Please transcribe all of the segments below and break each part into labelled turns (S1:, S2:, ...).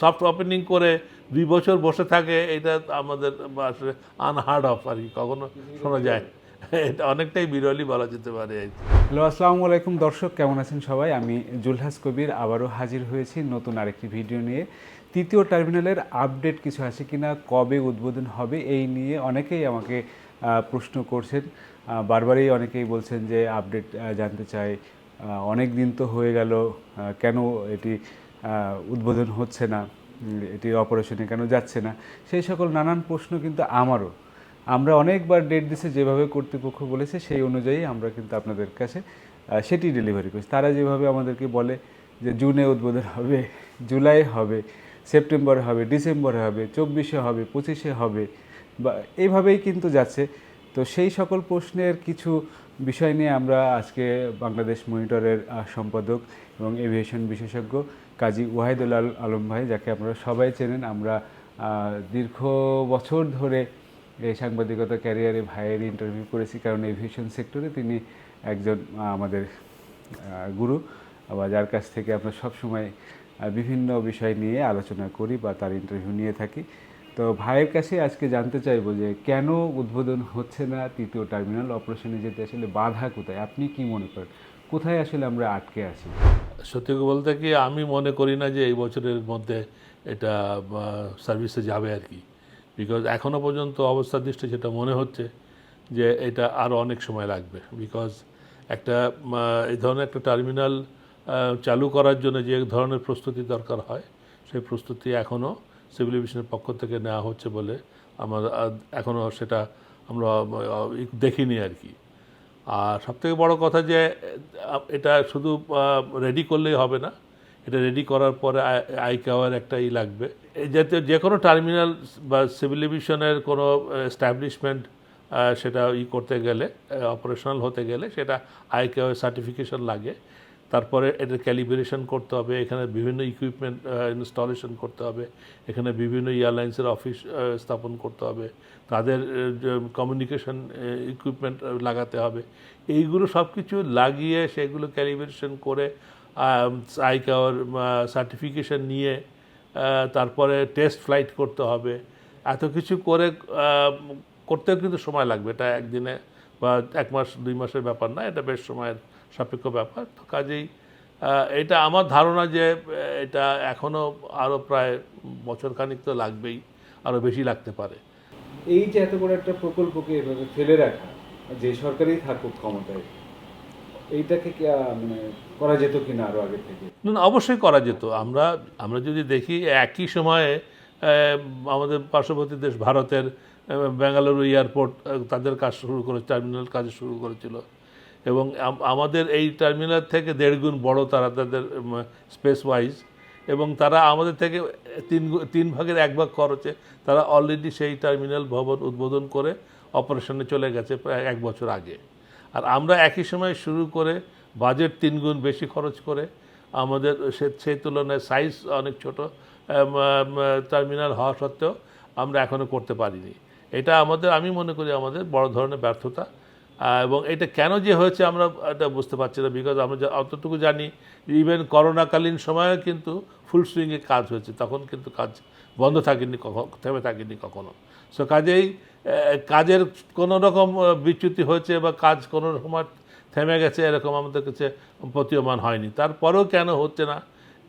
S1: Soft opening করে দুই বছর বসে থাকে, এটা আমাদের আসলে আনহার্ড অফ আর কি, কখনো শোনা যায়। এটা অনেকটাই বিরলই বলা যেতে পারে। কি।
S2: হ্যালো, আসসালামু আলাইকুম দর্শক, কেমন আছেন সবাই? আমি জুলহাস কবির আবারও হাজির হয়েছি নতুন আরেকটি ভিডিও নিয়ে। তৃতীয় টার্মিনালের আপডেট কিছু আছে কিনা, কবে উদ্বোধন হবে এই নিয়ে অনেকেই আমাকে প্রশ্ন করছেন। বারবারই অনেকেই বলছেন যে আপডেট জানতে চাই। অনেক দিন তো হয়ে গেল কেন এটি উদ্বোধন হচ্ছে না এটি অপারেশনে কেন যাচ্ছে না? সেই সকল নানান প্রশ্ন কিন্তু আমারও। আমরা অনেকবার ডেট দিছে, যেভাবে কর্তৃপক্ষ বলেছে, সেই অনুযায়ী আমরা কিন্তু আপনাদের কাছে সেটি ডেলিভারি করছি। তারা যেভাবে আমাদেরকে বলে যে জুনে উদ্বোধন হবে, জুলাই হবে, সেপ্টেম্বরে হবে, ডিসেম্বরে হবে, চব্বিশে হবে, পঁচিশে হবে, বা এইভাবেই কিন্তু যাচ্ছে। তো সেই সকল প্রশ্নের কিছু বিষয় নিয়ে আমরা আজকে বাংলাদেশ মনিটরের সম্পাদক এবং এভিয়েশন বিশেষজ্ঞ কাজী ওয়াহিদুল আল- আলম ভাই, যাকে আপনারা সবাই চেনেন। আমরা দীর্ঘ বছর ধরে এই সাংবাদিকতা ক্যারিয়ারে ভাইয়ের ইন্টারভিউ করেছি কারণ এভিয়েশন সেক্টরে তিনি একজন আমাদের গুরু। বা যার কাছ থেকে আমরা সবসময় বিভিন্ন বিষয় নিয়ে আলোচনা করি বা তার ইন্টারভিউ নিয়ে থাকি। তো ভাইয়ের কাছে আজকে জানতে চাইব যে কেন উদ্বোধন হচ্ছে না তৃতীয় টার্মিনাল অপারেশনে যেতে আসলে বাধা কোথায়? আপনি কি মনে করেন? কোথায় আসলে আমরা আটকে আছি?
S1: সত্যি বলতে কি, আমি মনে করি না যে এই বছরের মধ্যে এটা সার্ভিসে যাবে আর কি। বিকজ এখনও পর্যন্ত অবস্থার দৃষ্টি যেটা মনে হচ্ছে যে এটা আরও অনেক সময় লাগবে। বিকজ একটা এই ধরনের একটা টার্মিনাল চালু করার জন্য যে ধরনের প্রস্তুতি দরকার হয়, সেই প্রস্তুতি এখনও সিভিল এভিয়েশনের পক্ষ থেকে নেওয়া হচ্ছে বলে আমরা এখনও সেটা আমরা দেখিনি আর কি। আর সবথেকে বড় কথা যে, এটা শুধু রেডি করলেই হবে না। এটা রেডি করার পরে আই কাওয়ার একটা ই লাগবে। যাতে যে কোনো টার্মিনাল বা সিভিল এভিশনের কোনো এস্টাবলিশমেন্ট সেটা ই করতে গেলে অপারেশনাল হতে গেলে সেটা আই কাওয়ার সার্টিফিকেশন লাগে। তারপরে এটার ক্যালিব্রেশন করতে হবে, এখানে বিভিন্ন ইকুইপমেন্ট ইনস্টলেশন করতে হবে, এখানে বিভিন্ন এয়ারলাইন্সের অফিস স্থাপন করতে হবে, তাদের কমিউনিকেশন ইকুইপমেন্ট লাগাতে হবে। এইগুলো সব কিছু লাগিয়ে সেগুলো ক্যালিব্রেশন করে আইকাওয়ার সার্টিফিকেশন নিয়ে তারপরে টেস্ট ফ্লাইট করতে হবে। এত কিছু করে করতেও কিন্তু সময় লাগবে, এটা একদিনে বা এক মাস, দুই মাসের ব্যাপার না, এটা বেশ সময়ের সাপেক্ষ ব্যাপার। তো কাজেই এটা আমার ধারণা যে এটা এখনও আরও প্রায় বছর খানিক তো লাগবেই আরও বেশি লাগতে পারে।
S2: এই যে এত বড় একটা প্রকল্পকে এভাবে ফেলে রাখা যে সরকারই থাকুক ক্ষমতায় এইটাকে মানে করা যেত কি না আরও আগে থেকে?
S1: না অবশ্যই করা যেত। আমরা আমরা যদি দেখি একই সময়ে আমাদের পার্শ্ববর্তী দেশ ভারতের বেঙ্গালুরু এয়ারপোর্ট তাদের কাজ শুরু করে টার্মিনাল কাজ শুরু করেছিল। এবং আমাদের এই টার্মিনাল থেকে দেড় গুণ বড় তারা তাদের স্পেস ওয়াইজ এবং তারা আমাদের থেকে তিন তিন ভাগের এক ভাগ খরচে তারা অলরেডি সেই টার্মিনাল ভবন উদ্বোধন করে অপারেশনে চলে গেছে প্রায় এক বছর আগে। আর আমরা একই সময় শুরু করে বাজেট তিন গুণ বেশি খরচ করে আমাদের সে সেই তুলনায় সাইজ অনেক ছোট টার্মিনাল হওয়া সত্ত্বেও আমরা এখনও করতে পারিনি। এটা আমাদের, আমি মনে করি আমাদের বড় ধরনের ব্যর্থতা। এবং এটা কেন যে হয়েছে আমরা এটা বুঝতে পারছি না বিকজ আমরা অতটুকু জানি ইভেন করোনাকালীন সময়েও কিন্তু ফুল সুইংয়ে কাজ হয়েছে, তখন কিন্তু কাজ বন্ধ থাকেনি কখনো থেমে থাকেনি কখনো। সো কাজেই কাজের কোনো রকম বিচ্যুতি হয়েছে বা কাজ কোনো সময় থেমে গেছে, এরকম আমাদের কাছে প্রতীয়মান হয়নি। তারপরেও কেন হচ্ছে না,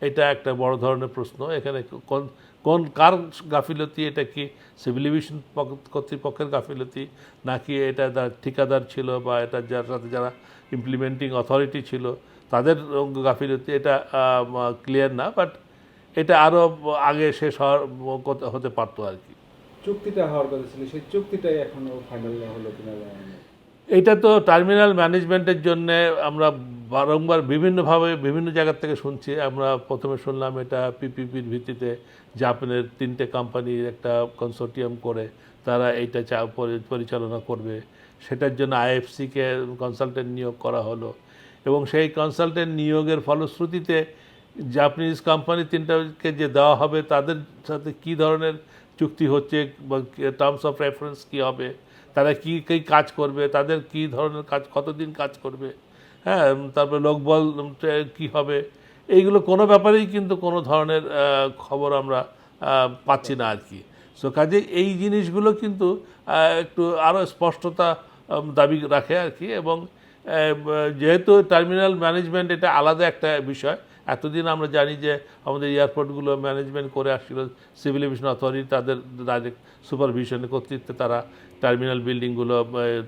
S1: এটা একটা বড় ধরনের প্রশ্ন। এখানে কোন কোন কার গাফিলতি? এটা কি সিভিল এভিয়েশন কর্তৃপক্ষের গাফিলতি? নাকি এটা ঠিকাদার ছিল বা এটা যার সাথে যারা ইমপ্লিমেন্টিং অথরিটি ছিল তাদের গাফিলতি? এটা ক্লিয়ার না বাট এটা আরও আগে শেষ হওয়ার হতে পারতো আর কি।
S2: চুক্তিটা হওয়ার কথা ছিল সেই চুক্তিটাই এখনও ফাইনাল হলো কিনা
S1: এটা তো টার্মিনাল ম্যানেজমেন্টের জন্য আমরা বারংবার বিভিন্নভাবে বিভিন্ন জায়গার থেকে শুনছি। আমরা প্রথমে শুনলাম এটা পিপিপির ভিত্তিতে জাপানের তিনটে কোম্পানির একটা কনসোর্টিয়াম করে তারা এইটা চা- পরিচালনা করবে। সেটার জন্য আইএফসিকে কনসালটেন্ট নিয়োগ করা হলো। এবং সেই কনসালটেন্ট নিয়োগের ফলশ্রুতিতে জাপানিজ কোম্পানি তিনটাকে যে দেওয়া হবে, তাদের সাথে কি ধরনের চুক্তি হচ্ছে বা টার্মস অফ রেফারেন্স কী হবে, তারা কী কী কাজ করবে, তাদের কি ধরনের কাজ, কতদিন কাজ করবে হ্যাঁ তারপরে লোকবল কি হবে? এইগুলো কোনো ব্যাপারেই কিন্তু কোনো ধরনের খবর আমরা পাচ্ছি না আর কি। সো কাজে এই জিনিসগুলো কিন্তু একটু আরও স্পষ্টতা দাবি রাখে আর কি এবং যেহেতু টার্মিনাল ম্যানেজমেন্ট এটা আলাদা একটা বিষয় এতদিন আমরা জানি যে আমাদের এয়ারপোর্টগুলো ম্যানেজমেন্ট করে আসছিল, সিভিল এভিয়েশন অথরিটি তাদের ডাইরেক্ট সুপারভিশনের কর্তৃত্বে তারা টার্মিনাল বিল্ডিংগুলো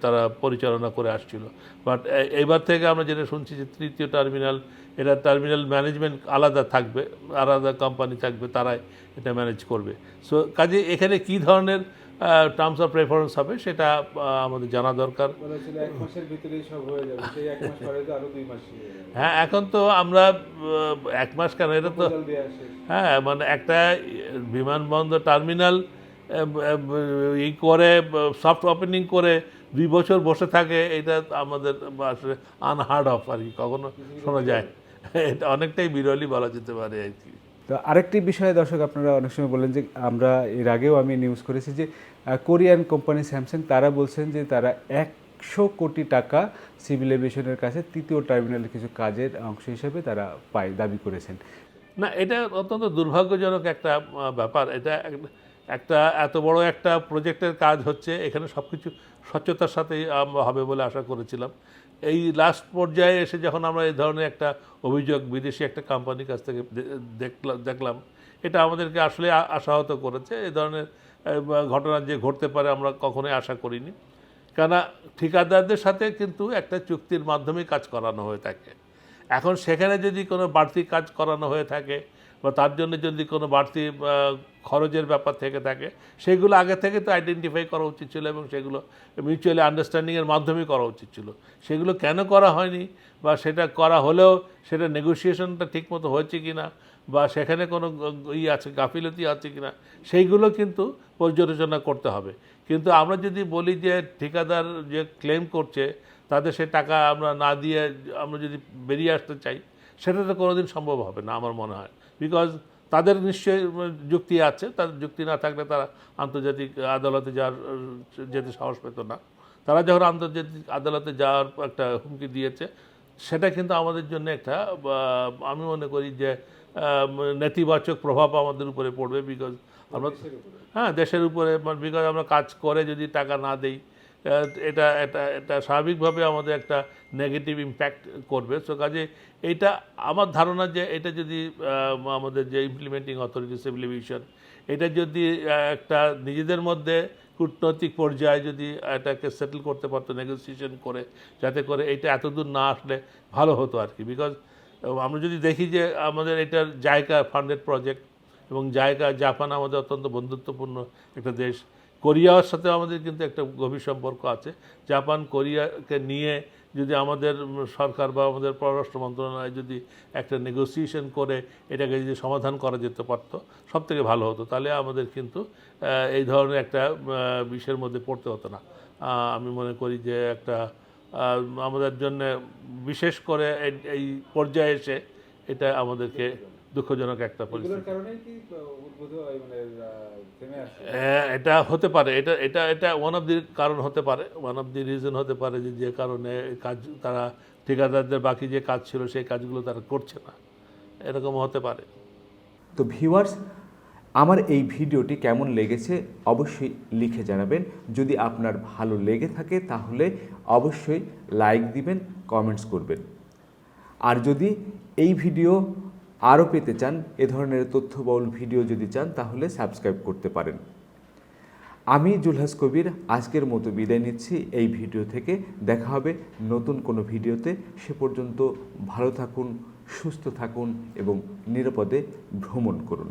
S1: তারা পরিচালনা করে আসছিল। বাট এইবার থেকে আমরা যেটা শুনছি যে তৃতীয় টার্মিনাল এটা টার্মিনাল ম্যানেজমেন্ট আলাদা থাকবে, আলাদা কোম্পানি থাকবে, তারাই এটা ম্যানেজ করবে। সো কাজে এখানে কী ধরনের টার্মস অফ প্রেফারেন্স হবে সেটা আমাদের জানা দরকার।
S2: হয়ে মাস
S1: হ্যাঁ এখন তো আমরা এক মাস কেন এটা তো হ্যাঁ মানে একটা বিমানবন্দর টার্মিনাল ই করে সফট ওপেনিং করে দুই বছর বসে থাকে এটা আমাদের আসলে আনহার্ড অফ আর কি কখনো শোনা যায়। এটা অনেকটাই বিরলই বলা যেতে পারে আর কি।
S2: তো আরেকটি বিষয়ে দর্শক আপনারা অনেক সময় বলেন যে আমরা এর আগেও আমি নিউজ করেছি যে কোরিয়ান কোম্পানি স্যামসাং তারা বলছেন যে তারা একশো কোটি টাকা সিভিল এভিয়েশনের কাছে তৃতীয় টার্মিনালের কিছু কাজের অংশ হিসেবে তারা পায়, দাবি করেছেন।
S1: না, এটা অত্যন্ত দুর্ভাগ্যজনক একটা ব্যাপার। এটা একটা এত বড় একটা প্রজেক্টের কাজ হচ্ছে, এখানে সব কিছু স্বচ্ছতার আমরা হবে বলে আশা করেছিলাম। এই লাস্ট পর্যায়ে এসে যখন আমরা এই ধরনের একটা অভিযোগ বিদেশি একটা কোম্পানির কাছ থেকে দেখলাম দেখলাম, এটা আমাদেরকে আসলে আশাহত করেছে। এই ধরনের ঘটনা যে ঘটতে পারে আমরা কখনোই আশা করিনি। কেননা ঠিকাদারদের সাথে কিন্তু একটা চুক্তির মাধ্যমে কাজ করানো হয়ে থাকে। এখন সেখানে যদি কোনো বাড়তি কাজ করানো হয়ে থাকে বা তার জন্য যদি কোনো বাড়তি খরচের ব্যাপার থেকে থাকে, সেগুলো আগে থেকে তো আইডেন্টিফাই করা উচিত ছিল এবং সেগুলো মিউচুয়ালি আন্ডারস্ট্যান্ডিংয়ের মাধ্যমে করা উচিত ছিল। সেগুলো কেন করা হয়নি বা সেটা করা হলেও সেটা নেগোসিয়েশনটা ঠিকমতো হয়েছে কি না বা সেখানে কোনো ই আছে, গাফিলতি আছে কি না সেইগুলো কিন্তু পর্যালোচনা করতে হবে। কিন্তু আমরা যদি বলি যে ঠিকাদার যে ক্লেম করছে, তাদের সে টাকা আমরা না দিয়ে আমরা যদি বেরিয়ে আসতে চাই, সেটা তো কোনোদিন সম্ভব হবে না, আমার মনে হয়। বিকজ তাদের নিশ্চয়ই যুক্তি আছে। তাদের যুক্তি না থাকলে তারা আন্তর্জাতিক আদালতে যাওয়ার যেতে সাহস পেত না। তারা যখন আন্তর্জাতিক আদালতে যাওয়ার একটা হুমকি দিয়েছে সেটা কিন্তু আমাদের জন্য একটা আমি মনে করি যে নেতিবাচক প্রভাব আমাদের উপরে পড়বে বিকজ আমরা হ্যাঁ দেশের উপরে বিকজ আমরা কাজ করে যদি টাকা না দেই এটা এটা এটা স্বাভাবিকভাবে আমাদের একটা নেগেটিভ ইম্প্যাক্ট করবে। সো কাজে এইটা আমার ধারণা যে এটা যদি আমাদের যে ইমপ্লিমেন্টিং অথরিটি সিভিল এভিয়েশন এটা যদি একটা নিজেদের মধ্যে কূটনৈতিক পর্যায়ে যদি এটাকে সেটেল করতে পারতো নেগোসিয়েশন করে, যাতে করে এটা এতদূর না আসলে ভালো হতো আর কি। বিকজ আমরা যদি দেখি যে আমাদের এটার জায়গা ফান্ডেড প্রজেক্ট এবং জায়গা, জাপান আমাদের অত্যন্ত বন্ধুত্বপূর্ণ একটা দেশ কোরিয়ার সাথে আমাদের কিন্তু একটা গভীর সম্পর্ক আছে। জাপান কোরিয়াকে নিয়ে যদি আমাদের সরকার বা আমাদের পররাষ্ট্র মন্ত্রণালয় যদি একটা নেগোসিয়েশন করে এটাকে যদি সমাধান করা যেতে পারতো সব থেকে ভালো হতো। তাহলে আমাদের কিন্তু এই ধরনের একটা বিষয়ের মধ্যে পড়তে হতো না। আমি মনে করি যে একটা আমাদের জন্য বিশেষ করে এই- এই পর্যায়ে এসে এটা আমাদেরকে দুঃখজনক একটা পরিস্থিতি। হ্যাঁ, এটা হতে পারে। এটা এটা এটা ওয়ান অফ দি কারণ হতে পারে। ওয়ান অফ দি রিজন হতে পারে যে যে কারণে কাজ তারা ঠিকাদারদের বাকি যে কাজ ছিল সেই কাজগুলো তারা করছে না। এরকম হতে পারে।
S3: তো ভিউয়ার্স আমার এই ভিডিওটি কেমন লেগেছে অবশ্যই লিখে জানাবেন। যদি আপনার ভালো লেগে থাকে তাহলে অবশ্যই লাইক দিবেন কমেন্টস করবেন। আর যদি এই ভিডিও আরও পেতে চান এ ধরনের তথ্যবহুল ভিডিও যদি চান, তাহলে সাবস্ক্রাইব করতে পারেন। আমি জুলহাস কবির, আজকের মতো বিদায় নিচ্ছি। এই ভিডিও থেকে দেখা হবে নতুন কোনো ভিডিওতে। সে পর্যন্ত ভালো থাকুন, সুস্থ থাকুন এবং নিরাপদে ভ্রমণ করুন।